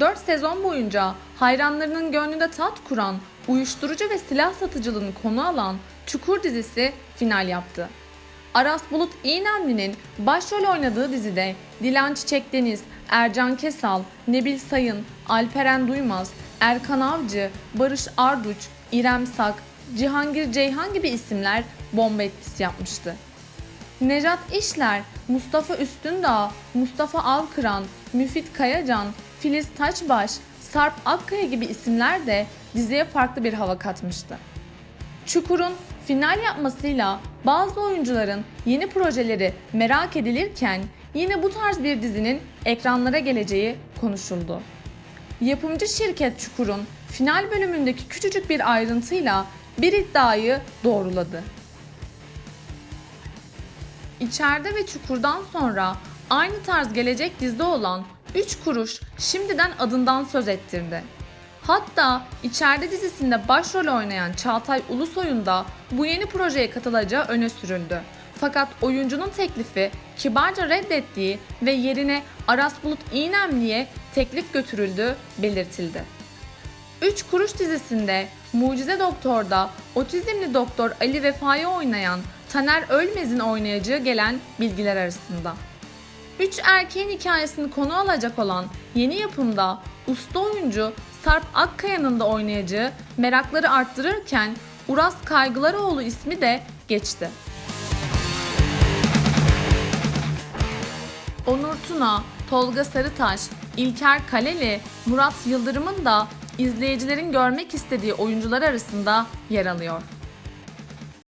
4 sezon boyunca hayranlarının gönlünde tat kuran, uyuşturucu ve silah satıcılığını konu alan Çukur dizisi final yaptı. Aras Bulut İğnemli'nin başrol oynadığı dizide Dilan Çiçek Deniz, Ercan Kesal, Nebil Sayın, Alperen Duymaz, Erkan Avcı, Barış Arduç, İrem Sak, Cihangir Ceyhan gibi isimler bomba etkisi yapmıştı. Nejat İşler, Mustafa Üstündağ, Mustafa Avkıran, Müfit Kayacan, Filiz Taçbaş, Sarp Akkaya gibi isimler de diziye farklı bir hava katmıştı. Çukur'un final yapmasıyla bazı oyuncuların yeni projeleri merak edilirken yine bu tarz bir dizinin ekranlara geleceği konuşuldu. Yapımcı şirket Çukur'un final bölümündeki küçücük bir ayrıntıyla bir iddiayı doğruladı. İçeride ve Çukur'dan sonra aynı tarz gelecek dizide olan 3 kuruş şimdiden adından söz ettirdi. Hatta İçeride dizisinde başrol oynayan Çağatay Ulusoy'un da bu yeni projeye katılacağı öne sürüldü. Fakat oyuncunun teklifi kibarca reddettiği ve yerine Aras Bulut İğnemli'ye teklif götürüldüğü belirtildi. 3 Kuruş dizisinde Mucize Doktor'da otizmli doktor Ali Vefa'yı oynayan Taner Ölmez'in oynayacağı gelen bilgiler arasında. Üç erkeğin hikayesini konu alacak olan yeni yapımda usta oyuncu Sarp Akkaya'nın da oynayacağı merakları arttırırken Uras Kaygılaroğlu ismi de geçti. Onur Tuna, Tolga Sarıtaş, İlker Kaleli, Murat Yıldırım'ın da izleyicilerin görmek istediği oyuncular arasında yer alıyor.